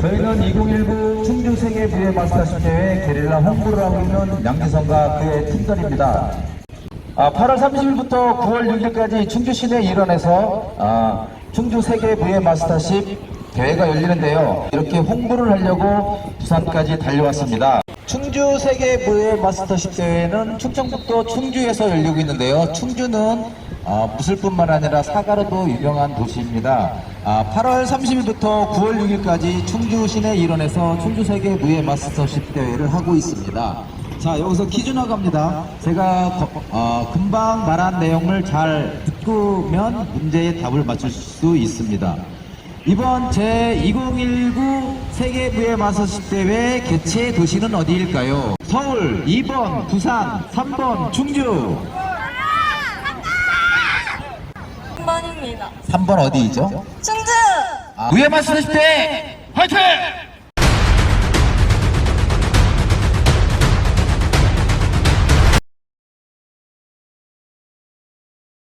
저희는 2019 충주 세계 무예 마스터십 대회 게릴라 홍보를 하고 있는 양지성과 그의 팀들입니다. 아, 8월 30일부터 9월 6일까지 충주 시내 일원에서 아, 충주 세계 무예 마스터십 대회가 열리는데요. 이렇게 홍보를 하려고 부산까지 달려왔습니다. 충주 세계 무예 마스터십 대회는 충청북도 충주에서 열리고 있는데요. 충주는 아, 무술뿐만 아니라 사과로도 유명한 도시입니다. 아, 8월 30일부터 9월 6일까지 충주 시내 일원에서 충주 세계 무예 마스터십 대회를 하고 있습니다. 자 여기서 퀴즈 나갑니다. 제가 거- 어, 금방 말한 내용을 잘 듣고면 문제의 답을 맞출 수 있습니다. 이번 제2019 세계무예 마스터십 대회 개최 도시는 어디일까요? 서울, 2번 부산, 3번 충주. 3번입니다. 3번 어디이죠? 충주! 무예 마스터십 대회 화이팅!